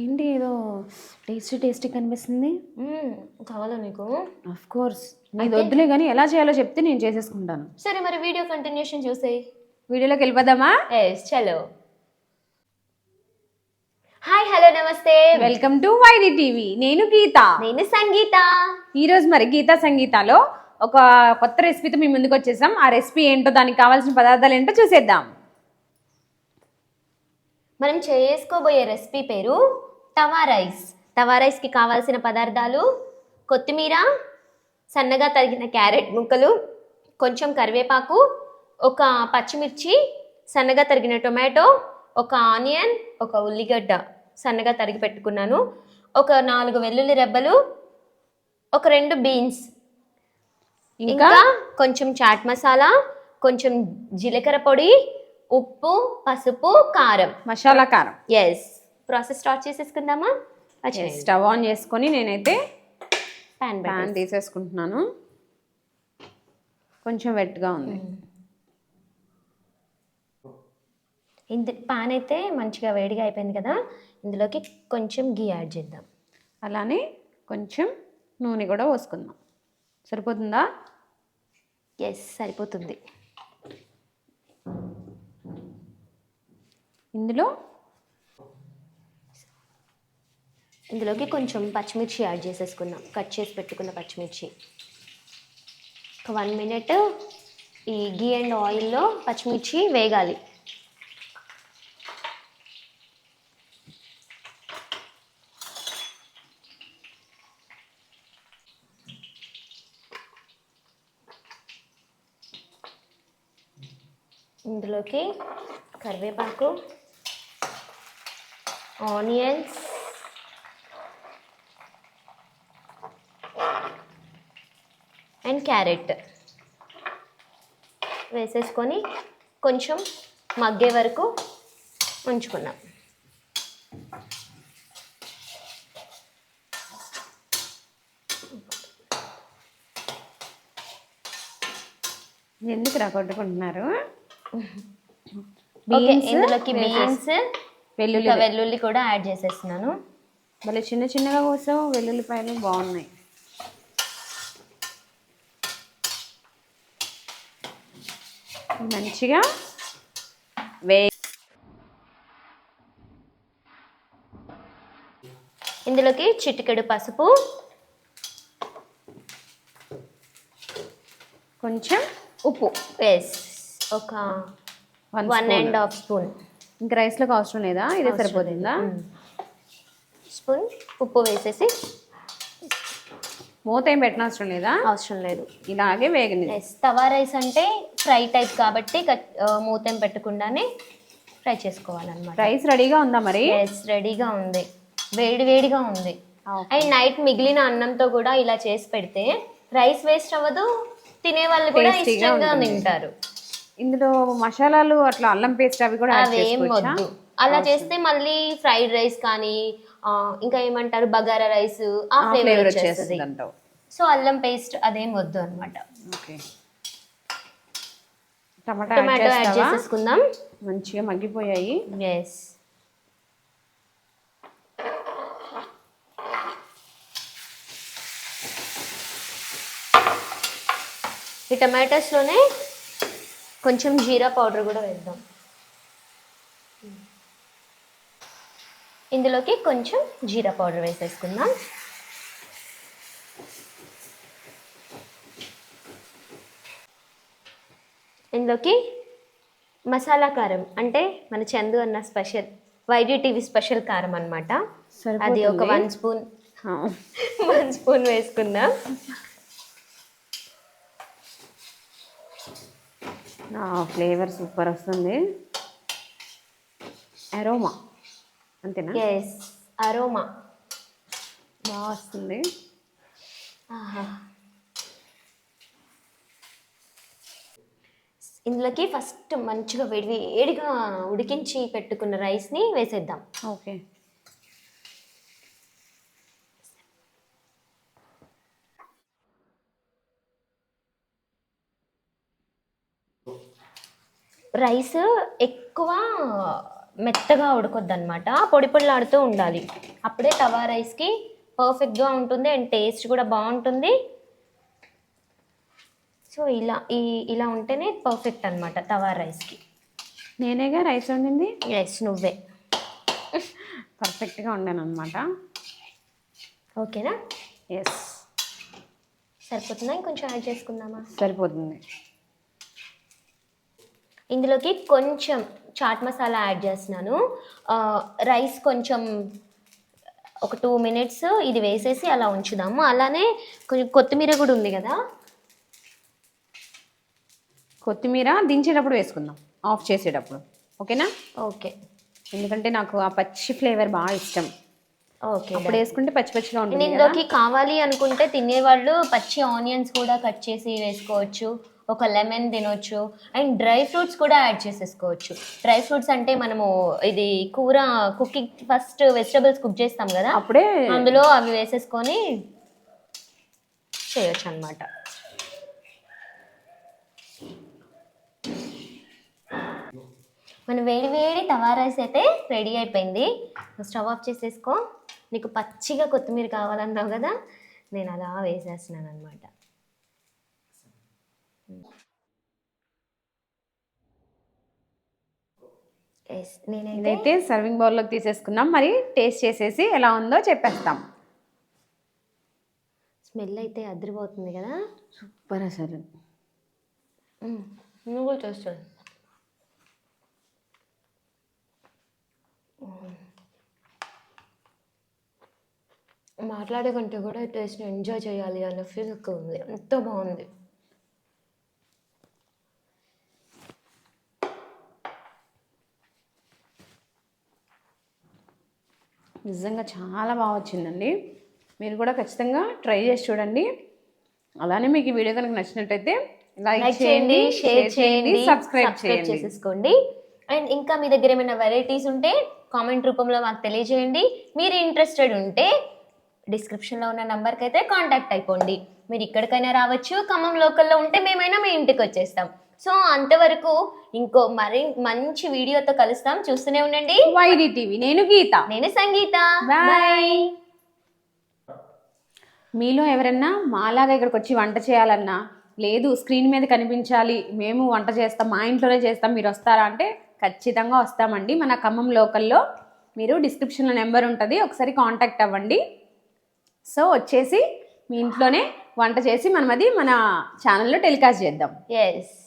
ఏంటి ఏదో tasty tasty కనిపిస్తుంది. కావాలా నీకు? ఆఫ్ కోర్స్ నీది వద్దులే కానీ ఎలా చేయాలో చెప్తే నేను చేసేసుకుంటాను. సరే మరి వీడియో కంటిన్యూషన్ చూసేయి. వీడియోలోకి వెళ్ళిపోదామా? ఎస్ చలో. హాయ్ హలో నమస్తే. వెల్కమ్ టు వైడి టీవీ నేను గీత. నేను సంగీత. ఈ రోజు మరి గీతా సంగీతాలో ఒక కొత్త రెసిపీతో మీ ముందుకు వచ్చేసాం. ఆ రెసిపీ ఏంటో దానికి కావాల్సిన పదార్థాలు ఏంటో చూసేద్దాం. మనం చేసుకోబోయే రెసిపీ పేరు తవా రైస్. తవా రైస్కి కావాల్సిన పదార్థాలు కొత్తిమీర సన్నగా తరిగిన క్యారెట్ ముక్కలు కొంచెం కరివేపాకు ఒక పచ్చిమిర్చి సన్నగా తరిగిన టొమాటో ఒక ఆనియన్ ఒక ఉల్లిగడ్డ సన్నగా తరిగి పెట్టుకున్నాను. ఒక నాలుగు వెల్లుల్లి రెబ్బలు ఒక రెండు బీన్స్. ఇంకా ఇంకా కొంచెం చాట్ మసాలా కొంచెం జీలకర్ర పొడి ఉప్పు పసుపు కారం. మసాలా కారం. ఎస్ ప్రాసెస్ స్టార్ట్ చేసేసుకుందామా? స్టవ్ ఆన్ చేసుకొని నేనైతే ప్యాన్ ప్యాన్ తీసేసుకుంటున్నాను. కొంచెం వెట్గా ఉంది. ఇంత పాన్ అయితే మంచిగా వేడిగా అయిపోయింది కదా? ఇందులోకి కొంచెం గీ యాడ్ చేద్దాం. అలానే కొంచెం నూనె కూడా పోసుకుందాం. సరిపోతుందా? ఎస్ సరిపోతుంది. ఇందులో ఇందులోకి కొంచెం పచ్చిమిర్చి యాడ్ చేసేసుకుందాం. కట్ చేసి పెట్టుకున్న పచ్చిమిర్చి. ఒక వన్ మినిట్ ఈ గీ అండ్ ఆయిల్లో పచ్చిమిర్చి వేగాలి. ఇందులోకి కరివేపాకు ఆనియన్స్ అండ్ క్యారెట్ వేసేసుకొని కొంచెం మగ్గే వరకు ఉంచుకున్నాం. ఎందుకు రా కొట్టుకుంటున్నారు ఇందులోకి బీన్స్ వెల్లుల్లి వెల్లుల్లి కూడా యాడ్ చేసేస్తున్నాను. భలే చిన్న చిన్నగా కోసావు వెల్లుల్లిపాయలు బాగున్నాయి. మంచిగా వే ఇందులోకి చిటికెడు పసుపు. కొంచెం ఉప్పు. వేస్ ఒక వన్. అండ్ హాఫ్ స్పూన్ ఇంకా రైస్లోకి అవసరం లేదా? ఇదే సరిపోతుందా? స్పూన్ ఉప్పు వేసేసి మూత ఏం పెట్టనవసరం లేదా? అవసరం లేదు. ఇలాగే వేగని తవా రైస్ అంటే ఫ్రై టైప్ కాబట్టి మూతం పెట్టకుండానే ఫ్రై చేసుకోవాలన్నమాట. రైస్ రెడీగా ఉందా మరి? ఎస్ రెడీగా ఉంది. వేడి వేడిగా ఉంది. అండ్ నైట్ మిగిలిన అన్నంతో కూడా ఇలా చేసి పెడితే రైస్ వేస్ట్ అవ్వదు తినే వాళ్ళు కూడా ఇష్టంగా. తింటారు. ఇందులో మసాలాలు అట్లా అల్లం పేస్ట్ అవి కూడా అవేం వద్దు. అలా చేస్తే మళ్ళీ ఫ్రైడ్ రైస్ కానీ ఇంకా ఏమంటారు బగారా రైస్ ఆ ఫ్లేవర్ వచ్చేస్తుంది. సో అల్లం పేస్ట్ అదేం వద్దు అనమాట ఓకే టమాటా యాడ్ చేసేసుకుందాం. మంచిగా మగ్గిపోయాయి. ఎస్ ఈ టమాటోస్లోనే కొంచెం జీరా పౌడర్ కూడా వేద్దాం. ఇందులోకి కొంచెం జీరా పౌడర్ వేసేసుకుందాం. ఇందులోకి మసాలా కారం అంటే మన చందు అన్న స్పెషల్ వైడి టీవీ స్పెషల్ కారం అన్నమాట. అది ఒక. వన్ స్పూన్ వన్ స్పూన్ వేసుకుందాం. ఫ్లేవర్ సూపర్ వస్తుంది. అరోమా అంతేనా? ఎస్ అరోమా బాగా వస్తుంది. ఇందులోకి ఫస్ట్ మంచిగా వేడి వేడిగా ఉడికించి పెట్టుకున్న రైస్ని వేసేద్దాం. ఓకే. రైస్ ఎక్కువ మెత్తగా ఉడకొద్దు అనమాట పొడి పొడిలాడుతూ ఉండాలి. అప్పుడే తవా రైస్కి పర్ఫెక్ట్గా ఉంటుంది అండ్ టేస్ట్ కూడా బాగుంటుంది. సో ఇలా ఈ ఇలా ఉంటేనే పర్ఫెక్ట్ అనమాట తవా రైస్కి. నేనేగా రైస్ వండింది? ఎస్ నువ్వే. పర్ఫెక్ట్గా వండాను అనమాట ఓకేనా? ఎస్ సరిపోతుందా? ఇంకొంచెం యాడ్ చేసుకుందామా? సరిపోతుంది. ఇందులోకి కొంచెం చాట్ మసాలా యాడ్ చేస్తున్నాను. రైస్ కొంచెం ఒక టూ మినిట్స్ ఇది వేసేసి అలా ఉంచుదాము. అలానే కొంచెం కొత్తిమీర కూడా ఉంది కదా? కొత్తిమీర దించేటప్పుడు వేసుకుందాం. ఆఫ్ చేసేటప్పుడు. ఓకేనా? ఓకే. ఎందుకంటే నాకు ఆ పచ్చి ఫ్లేవర్ బాగా ఇష్టం. ఓకే. అప్పుడు వేసుకుంటే పచ్చి పచ్చిగా ఉంటుంది. ఇందులోకి కావాలి అనుకుంటే తినేవాళ్ళు పచ్చి ఆనియన్స్ కూడా కట్ చేసి వేసుకోవచ్చు. ఒక లెమన్ తినొచ్చు. అండ్ డ్రై ఫ్రూట్స్ కూడా యాడ్ చేసేసుకోవచ్చు. డ్రై ఫ్రూట్స్ అంటే మనము ఇది కూర కుకింగ్ ఫస్ట్ వెజిటబుల్స్ కుక్ చేస్తాం కదా? అప్పుడే అందులో అవి వేసేసుకొని చేయొచ్చు అనమాట మన వేడి వేడి తవా రైస్ అయితే రెడీ అయిపోయింది. స్టవ్ ఆఫ్ చేసేసుకో. నీకు పచ్చిగా కొత్తిమీర కావాలన్నావు కదా? నేను అలా వేసేస్తున్నాను అనమాట నేనైతే ఇదైతే సర్వింగ్ బౌల్లోకి తీసేసుకున్నాం. మరి టేస్ట్ చేసేసి ఎలా ఉందో చెప్పేస్తాం. స్మెల్ అయితే అదిరిపోతుంది కదా? సూపర్ అసలు. నువ్వు కూడా చూస్తాను మాట్లాడే కంటే కూడా టేస్ట్ని ఎంజాయ్ చేయాలి అన్న ఫీల్ ఎక్కువ ఉంది. ఎంతో బాగుంది. నిజంగా చాలా బాగా వచ్చిందండి. మీరు కూడా ఖచ్చితంగా ట్రై చేసి చూడండి. అలానే మీకు ఈ వీడియో కనుక నచ్చినట్టయితే లైక్ చేయండి షేర్ చేయండి సబ్స్క్రైబ్ చేసేసుకోండి. అండ్ ఇంకా మీ దగ్గర ఏమైనా వెరైటీస్ ఉంటే కామెంట్ రూపంలో మాకు తెలియజేయండి. మీరు ఇంట్రెస్టెడ్ ఉంటే డిస్క్రిప్షన్లో ఉన్న నెంబర్కి అయితే కాంటాక్ట్ అయిపోండి. మీరు ఇక్కడికైనా రావచ్చు ఖమ్మం లోకల్లో ఉంటే మేమైనా మీ ఇంటికి వచ్చేస్తాం. సో అంతవరకు ఇంకో మరి మంచి వీడియోతో కలుస్తాం. చూస్తూనే ఉండండి. YD TV. నేను గీత. నేను సంగీత. బాయ్ మీలో ఎవరన్నా మాలాగా ఇక్కడికి వచ్చి వంట చేయాలన్నా లేదు స్క్రీన్ మీద కనిపించాలి మేము వంట చేస్తాం మా ఇంట్లోనే చేస్తాం మీరు వస్తారా అంటే ఖచ్చితంగా వస్తామండి. మన ఖమ్మం లోకల్లో మీరు డిస్క్రిప్షన్లో నెంబర్ ఉంటుంది ఒకసారి కాంటాక్ట్ అవ్వండి. సో వచ్చేసి మీ ఇంట్లోనే వంట చేసి మనం అది మన ఛానల్లో టెలికాస్ట్ చేద్దాం. ఎస్